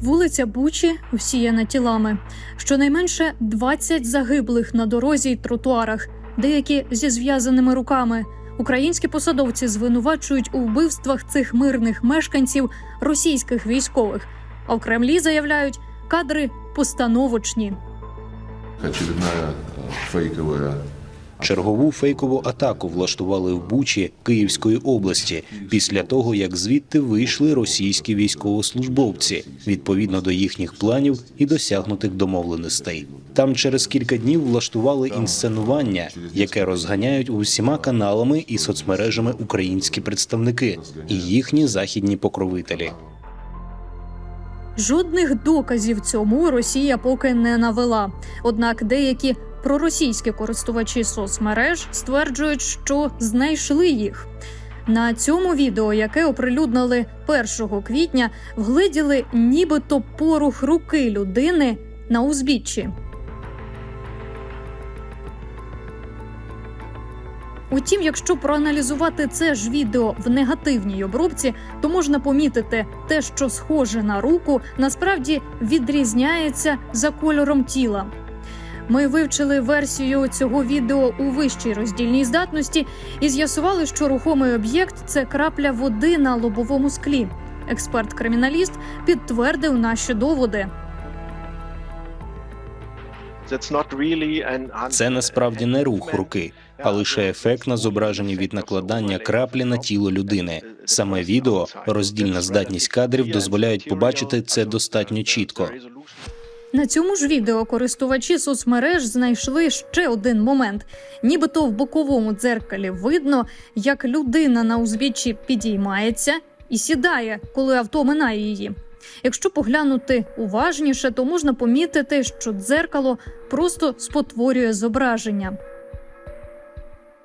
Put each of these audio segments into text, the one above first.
Вулиця Бучі всіяна тілами. Щонайменше 20 загиблих на дорозі й тротуарах, деякі зі зв'язаними руками. Українські посадовці звинувачують у вбивствах цих мирних мешканців російських військових. А в Кремлі заявляють, кадри постановочні. очередная э, фейковая Чергову фейкову атаку влаштували в Бучі Київської області після того, як звідти вийшли російські військовослужбовці відповідно до їхніх планів і досягнутих домовленостей. Там через кілька днів влаштували інсценування, яке розганяють усіма каналами і соцмережами українські представники і їхні західні покровителі. Жодних доказів цьому Росія поки не навела. Однак деякі проросійські користувачі соцмереж стверджують, що знайшли їх. На цьому відео, яке оприлюднили 1 квітня, вгледіли нібито порух руки людини на узбіччі. Утім, якщо проаналізувати це ж відео в негативній обробці, то можна помітити, те, що схоже на руку, насправді відрізняється за кольором тіла. Ми вивчили версію цього відео у вищій роздільній здатності і з'ясували, що рухомий об'єкт це крапля води на лобовому склі. Експерт-криміналіст підтвердив наші доводи. Це насправді не рух руки, а лише ефектно зображення від накладання краплі на тіло людини. Саме відео, роздільна здатність кадрів дозволяють побачити це достатньо чітко. На цьому ж відео користувачі соцмереж знайшли ще один момент. Нібито в боковому дзеркалі видно, як людина на узбіччі підіймається і сідає, коли авто минає її. Якщо поглянути уважніше, то можна помітити, що дзеркало просто спотворює зображення.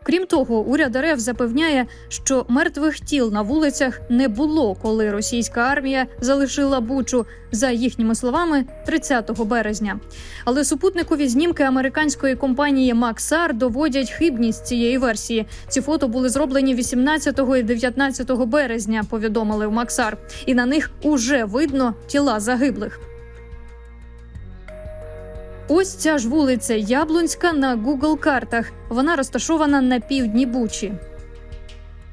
Крім того, уряд РФ запевняє, що мертвих тіл на вулицях не було, коли російська армія залишила Бучу, за їхніми словами, 30 березня. Але супутникові знімки американської компанії Максар доводять хибність цієї версії. Ці фото були зроблені 18 і 19 березня. Повідомили в Максар, і на них уже видно тіла загиблих. Ось ця ж вулиця Яблунська на Google картах. Вона розташована на півдні Бучі.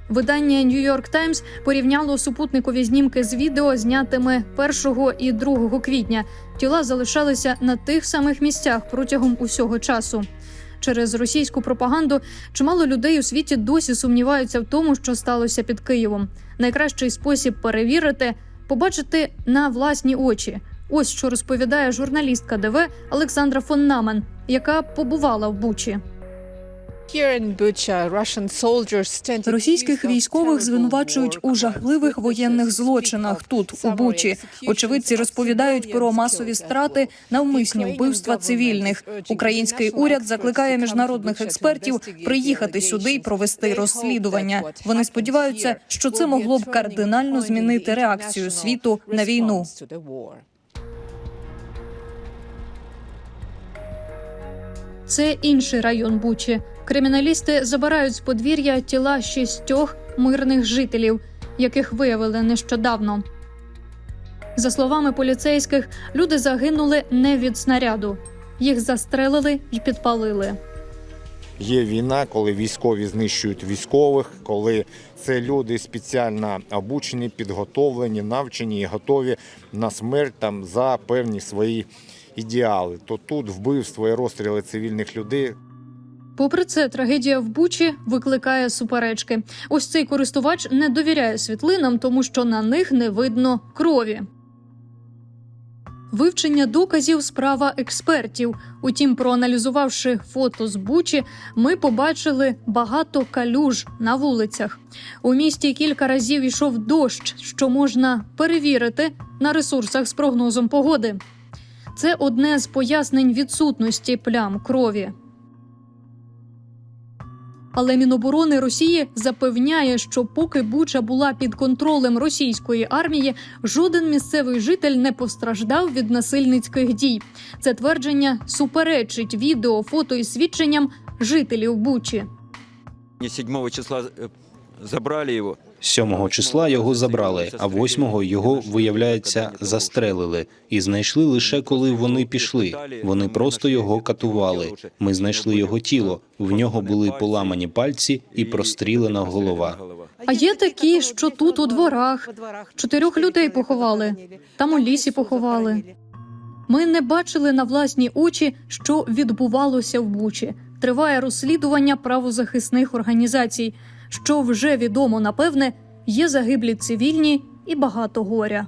Видання New York Times порівняло супутникові знімки з відео, знятими 1 і 2 квітня. Тіла залишалися на тих самих місцях протягом усього часу. Через російську пропаганду чимало людей у світі досі сумніваються в тому, що сталося під Києвом. Найкращий спосіб перевірити побачити на власні очі. Ось що розповідає журналістка ДВ Олександра фон Намен, яка побувала в Бучі. Російських військових звинувачують у жахливих воєнних злочинах тут, у Бучі. Очевидці розповідають про масові страти, навмисні вбивства цивільних. Український уряд закликає міжнародних експертів приїхати сюди і провести розслідування. Вони сподіваються, що це могло б кардинально змінити реакцію світу на війну. Це інший район Бучі. Криміналісти забирають з подвір'я тіла шістьох мирних жителів, яких виявили нещодавно. За словами поліцейських, люди загинули не від снаряду. Їх застрелили і підпалили. Є війна, коли військові знищують військових, коли це люди спеціально обучені, підготовлені, навчені і готові на смерть там за певні свої ідеали. То тут вбивство і розстріли цивільних людей Попри це, трагедія в Бучі викликає суперечки. Ось цей користувач не довіряє світлинам, тому що на них не видно крові. Вивчення доказів справа експертів. Утім, проаналізувавши фото з Бучі, ми побачили багато калюж на вулицях. У місті кілька разів йшов дощ, що можна перевірити на ресурсах з прогнозом погоди. Це одне з пояснень відсутності плям крові. Але Міноборони Росії запевняє, що поки Буча була під контролем російської армії, жоден місцевий житель не постраждав від насильницьких дій. Це твердження суперечить відео, фото і свідченням жителів Бучі. 7 числа е, забрали його. Сьомого числа його забрали, а восьмого його виявляється застрелили і знайшли лише коли вони пішли. Вони просто його катували. Ми знайшли його тіло. В нього були поламані пальці і прострілена голова. А є такі, що тут у дворах чотирьох людей поховали. Там у лісі поховали. Ми не бачили на власні очі, що відбувалося в Бучі. Триває розслідування правозахисних організацій. Що вже відомо, напевне, є загиблі цивільні і багато горя.